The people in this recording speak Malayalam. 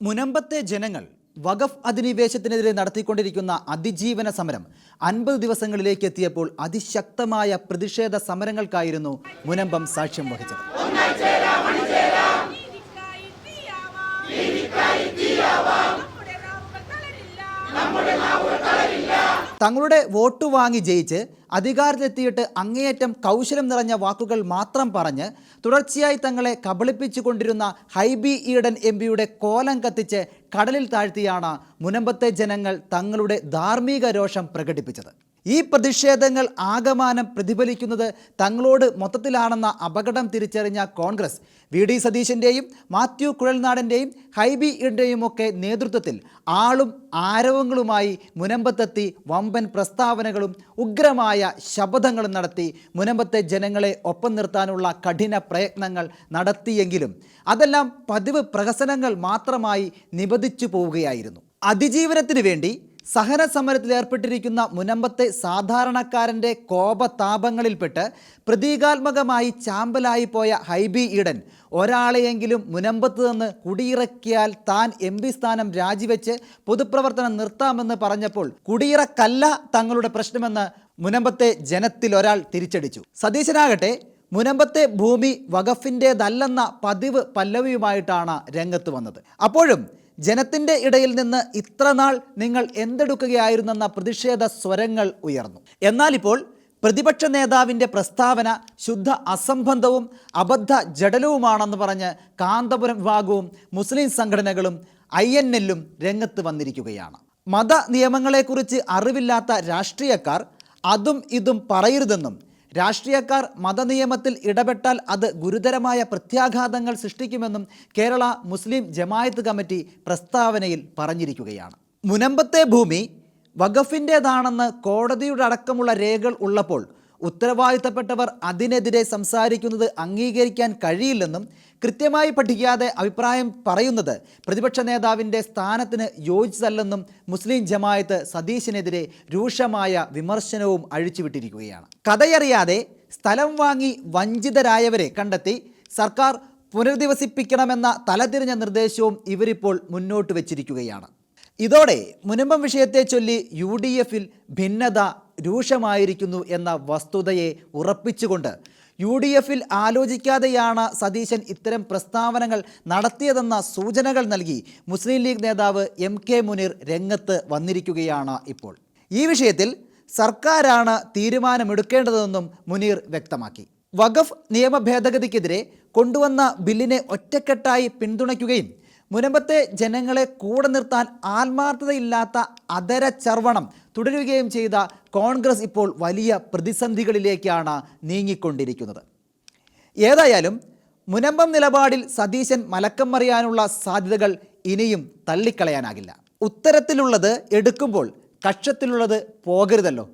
മുനമ്പത്തെ ജനങ്ങൾ വഖഫ് അധിനിവേശത്തിനെതിരെ നടത്തിക്കൊണ്ടിരിക്കുന്ന അതിജീവന സമരം അൻപത് ദിവസങ്ങളിലേക്ക് എത്തിയപ്പോൾ അതിശക്തമായ പ്രതിഷേധ സമരങ്ങൾക്കായിരുന്നു മുനമ്പം സാക്ഷ്യം വഹിച്ചത്. തങ്ങളുടെ വോട്ട് വാങ്ങി ജയിച്ച് അധികാരത്തിലെത്തിയിട്ട് അങ്ങേയറ്റം കൗശലം നിറഞ്ഞ വാക്കുകൾ മാത്രം പറഞ്ഞ് തുടർച്ചയായി തങ്ങളെ കബളിപ്പിച്ചു കൊണ്ടിരുന്ന ഹൈബി ഈഡൻ എം പിയുടെ കോലം കത്തിച്ച് കടലിൽ താഴ്ത്തിയാണ് മുനമ്പത്തെ ജനങ്ങൾ തങ്ങളുടെ ധാർമ്മിക രോഷം പ്രകടിപ്പിച്ചത്. ഈ പ്രതിഷേധങ്ങൾ ആകമാനം പ്രതിഫലിക്കുന്നത് തങ്ങളോട് മൊത്തത്തിലാണെന്ന അപകടം തിരിച്ചറിഞ്ഞ കോൺഗ്രസ്. വി. ഡി. സതീശന്റെയും മാത്യു കുഴൽനാടന്റെയും ഹൈബി ഈഡന്റെയും ഒക്കെ നേതൃത്വത്തിൽ ആളും ആരവങ്ങളുമായി മുനമ്പത്തെത്തി വമ്പൻ പ്രസ്താവനകളും ഉഗ്രമായ ശപഥങ്ങളും നടത്തി മുനമ്പത്തെ ജനങ്ങളെ ഒപ്പം നിർത്താനുള്ള കഠിന പ്രയത്നങ്ങൾ നടത്തിയെങ്കിലും അതെല്ലാം പതിവ് പ്രഹസനങ്ങൾ മാത്രമായി നിബദിച്ചു പോവുകയായിരുന്നു. അതിജീവനത്തിന് വേണ്ടി സഹന സമരത്തിൽ ഏർപ്പെട്ടിരിക്കുന്ന മുനമ്പത്തെ സാധാരണക്കാരന്റെ കോപതാപങ്ങളിൽപ്പെട്ട് പ്രതീകാത്മകമായി ചാമ്പലായി പോയ ഹൈബി ഈഡൻ ഒരാളെയെങ്കിലും മുനമ്പത്ത് നിന്ന് കുടിയിറക്കിയാൽ താൻ എം പി സ്ഥാനം രാജിവെച്ച് പൊതുപ്രവർത്തനം നിർത്താമെന്ന് പറഞ്ഞപ്പോൾ കുടിയിറക്കല്ല തങ്ങളുടെ പ്രശ്നമെന്ന് മുനമ്പത്തെ ജനത്തിൽ ഒരാൾ തിരിച്ചടിച്ചു. സതീശനാകട്ടെ മുനമ്പത്തെ ഭൂമി വഖഫിന്റേതല്ലെന്ന പതിവ് പല്ലവിയുമായിട്ടാണ് രംഗത്ത് വന്നത്. അപ്പോഴും ജനത്തിന്റെ ഇടയിൽ നിന്ന് ഇത്രനാൾ നിങ്ങൾ എന്തെടുക്കുകയായിരുന്നെന്ന പ്രതിഷേധ സ്വരങ്ങൾ ഉയർന്നു. എന്നാലിപ്പോൾ പ്രതിപക്ഷ നേതാവിന്റെ പ്രസ്താവന ശുദ്ധ അസംബന്ധവും അബദ്ധ ജഡലവുമാണെന്ന് പറഞ്ഞ് കാന്തപുരം വിഭാഗവും മുസ്ലിം സംഘടനകളും ഐ എൻ എല്ലും രംഗത്ത് വന്നിരിക്കുകയാണ്. മത നിയമങ്ങളെക്കുറിച്ച് അറിവില്ലാത്ത രാഷ്ട്രീയക്കാർ അതും ഇതും പറയരുതെന്നും രാഷ്ട്രീയക്കാർ മതനിയമത്തിൽ ഇടപെട്ടാൽ അത് ഗുരുതരമായ പ്രത്യാഘാതങ്ങൾ സൃഷ്ടിക്കുമെന്നും കേരള മുസ്ലിം ജമായത്ത് കമ്മിറ്റി പ്രസ്താവനയിൽ പറഞ്ഞിരിക്കുകയാണ്. മുനമ്പത്തെ ഭൂമി വഖഫിന്റേതാണെന്ന് കോടതിയുടെ അടക്കമുള്ള രേഖകൾ ഉള്ളപ്പോൾ ഉത്തരവാദിത്തപ്പെട്ടവർ അതിനെതിരെ സംസാരിക്കുന്നത് അംഗീകരിക്കാൻ കഴിയില്ലെന്നും കൃത്യമായി പഠിക്കാതെ അഭിപ്രായം പറയുന്നത് പ്രതിപക്ഷ നേതാവിന്റെ സ്ഥാനത്തിന് യോജിച്ചതല്ലെന്നും മുസ്ലിം ജമായത്ത് സതീശിനെതിരെ രൂക്ഷമായ വിമർശനവും അഴിച്ചുവിട്ടിരിക്കുകയാണ്. കഥയറിയാതെ സ്ഥലം വാങ്ങി വഞ്ചിതരായവരെ കണ്ടെത്തി സർക്കാർ പുനരധിവസിപ്പിക്കണമെന്ന തലതിരിഞ്ഞ നിർദ്ദേശവും ഇവരിപ്പോൾ മുന്നോട്ട് വച്ചിരിക്കുകയാണ്. ഇതോടെ മുനമ്പം വിഷയത്തെ ചൊല്ലി യു ഡി എഫിൽ ഭിന്നത രൂക്ഷമായിരിക്കുന്നു എന്ന വസ്തുതയെ ഉറപ്പിച്ചുകൊണ്ട് യു ഡി എഫിൽ ആലോചിക്കാതെയാണ് സതീശൻ ഇത്തരം പ്രസ്താവനകൾ നടത്തിയതെന്ന സൂചനകൾ നൽകി മുസ്ലിം ലീഗ് നേതാവ് എം കെ മുനീർ രംഗത്ത് വന്നിരിക്കുകയാണ് ഇപ്പോൾ. ഈ വിഷയത്തിൽ സർക്കാരാണ് തീരുമാനമെടുക്കേണ്ടതെന്നും മുനീർ വ്യക്തമാക്കി. വഖഫ് നിയമ ഭേദഗതിക്കെതിരെ കൊണ്ടുവന്ന ബില്ലിനെ ഒറ്റക്കെട്ടായി പിന്തുണയ്ക്കുകയും മുനമ്പത്തെ ജനങ്ങളെ കൂടെ നിർത്താൻ ആത്മാർത്ഥതയില്ലാത്ത അതര ചർവണം തുടരുകയും ചെയ്ത കോൺഗ്രസ് ഇപ്പോൾ വലിയ പ്രതിസന്ധികളിലേക്കാണ് നീങ്ങിക്കൊണ്ടിരിക്കുന്നത്. ഏതായാലും മുനമ്പം നിലപാടിൽ സതീശൻ മലക്കം മറിയാനുള്ള സാധ്യതകൾ ഇനിയും തള്ളിക്കളയാനാകില്ല. ഉത്തരത്തിലുള്ളത് എടുക്കുമ്പോൾ കക്ഷത്തിലുള്ളത് പോകരുതല്ലോ.